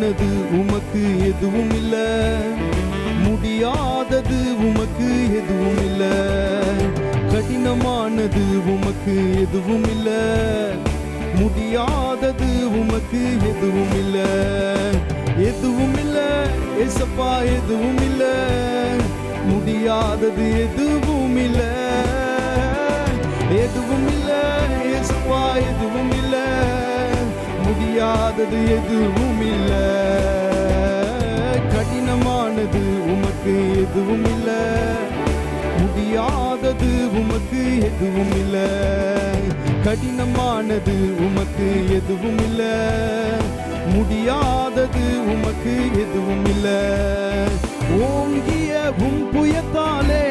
கடினமானது உமக்கு எதுவும் இல்ல முடியாதது உமக்கு எதுவும் இல்ல கடினமானது உமக்கு எதுவும் இல்ல முடியாதது உமக்கு எதுவும் இல்ல எதுவும் இல்ல எசப்பா எதுவும் இல்ல முடியாதது எதுவும் இல்ல எதுவும் இல்ல எசப்பா எதுவும் இல்ல முடியாதது எதுவும் இல்ல எதுவும் இல்ல கடினமானது உமக்கு எதுவும் இல்ல முடியாதது உமக்கு எதுவும் இல்ல ஓங்கிய உம் புயத்தாலே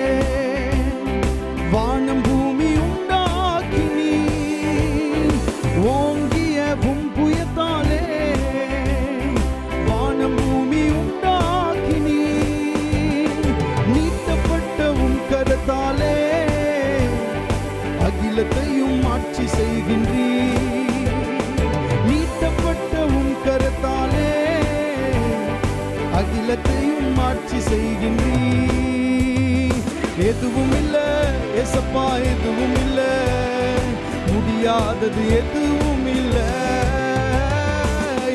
எல்லாத்தையும் ஆட்சி செய்கின்றீ எதுவும் இல்லை எசப்பா எதுவும் இல்லை. முடியாதது எதுவும் இல்லை.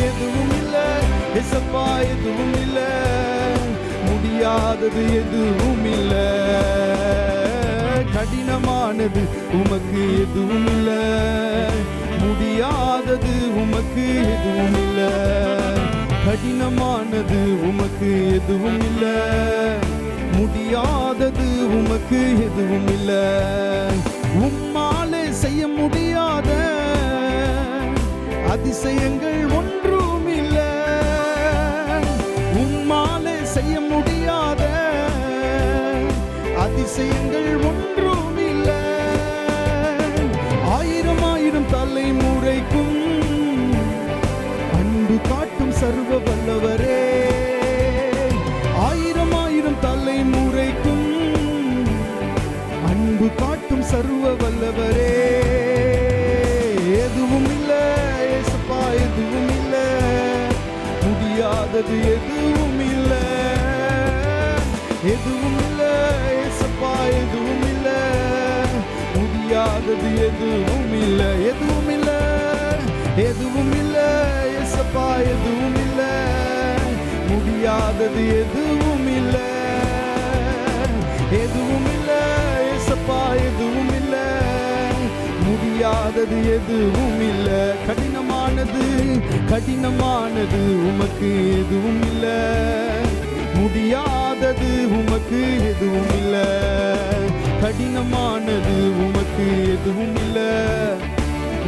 எதுவும் இல்லை எசப்பா எதுவும் இல்லை. முடியாதது எதுவும் இல்லை. கடினமானது உமக்கு எதுவும் இல்லை. முடியாதது உமக்கு எதுவும் இல்லை. கடினமானது உமக்கு எதுவும் இல்லை. முடியாதது உமக்கு எதுவும் இல்லை. உம்மாலே செய்ய முடியாத அதிசயங்கள் ஒன்றும் இல்லை. உம்மாலே செய்ய முடியாத அதிசயங்கள் முடியாதது எதுவும் இல்லை. எதுவும் இல்லை ஏசப்பா எதுவும் இல்லை. முடியாதது எதுவும் இல்லை எதுவும் இல்லை. எதுவும் இல்லை ஏசப்பா எதுவும் இல்லை. முடியாதது எதுவும் இல்லை. எதுவும் இல்லை ஏசப்பா எதுவும் இல்லை. முடியாதது எதுவும் இல்லை. கடினமானது கடினமானது உமக்கு எதுவும் இல்லை. முடியாதது உமக்கு எதுவும் இல்லை. கடினமானது உமக்கு எதுவும் இல்லை.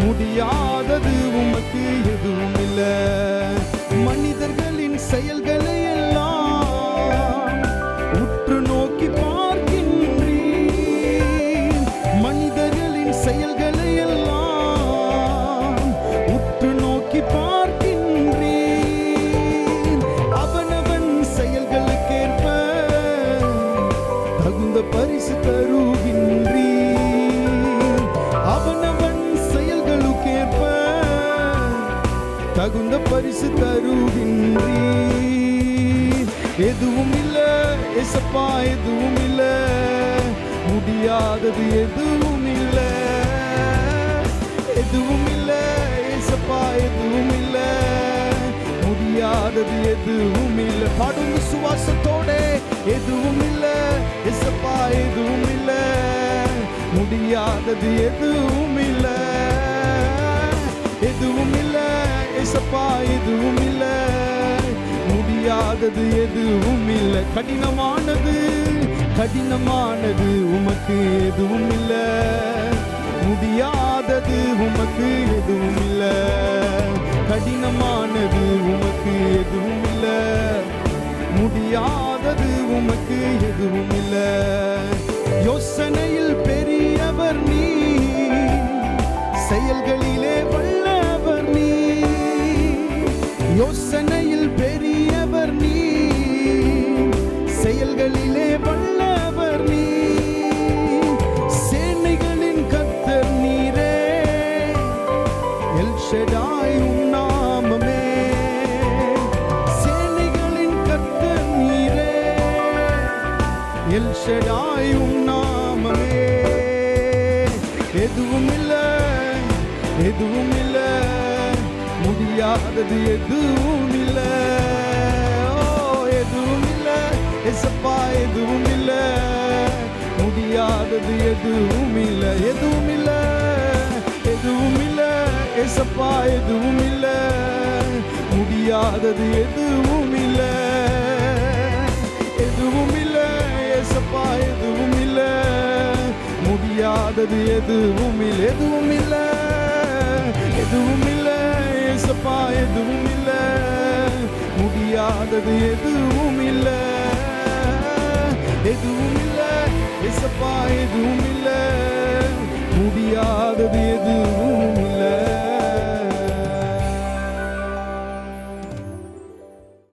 முடியாதது உமக்கு எதுவும் இல்லை. மனித தகுந்த பரிசு தருகின்றீர். எதுவும் இல்லை எசப்பா எதுவும் இல்லை. முடியாதது எதுவும் இல்லை. எதுவும் இல்லை ஏசப்பா எதுவும் இல்லை. முடியாதது எதுவும் இல்லை. பாடும் விசுவாசத்தோட எதுவும் இல்லை எசப்பா எதுவும் இல்லை. முடியாதது எதுவும் ஏசப்பா எதுவும் இல்லை. முடியாதது எதுவும் இல்லை. கடினமானது கடினமானது உமக்கு எதுவும் இல்லை. முடியாதது உமக்கு எதுவும் இல்லை. கடினமானது உமக்கு எதுவும் இல்லை. முடியாதது உமக்கு எதுவும் இல்லை. எல் ஷடாயும் நாமமே. எதுவும் இல்லை எதுவும் இல்லை. முடியாதது எதுவும் இல்லை. ஓ எதுவும் இல்லை எசப்பா எதுவும் இல்லை. முடியாதது எதுவும் இல்லை எதுவும் இல்லை. எதுவும் இல்லை எசப்பா எதுவும் இல்லை. முடியாதது எதுவும் இல்லை. அப்பா எதுவும் இல்ல முடியாதது எதுவும் இல்ல எதுவும் இல்ல எதுவும் இல்ல ஏசப்பா எதுவும் இல்ல முடியாதது எதுவும் இல்ல எதுவும் இல்ல ஏசப்பா எதுவும்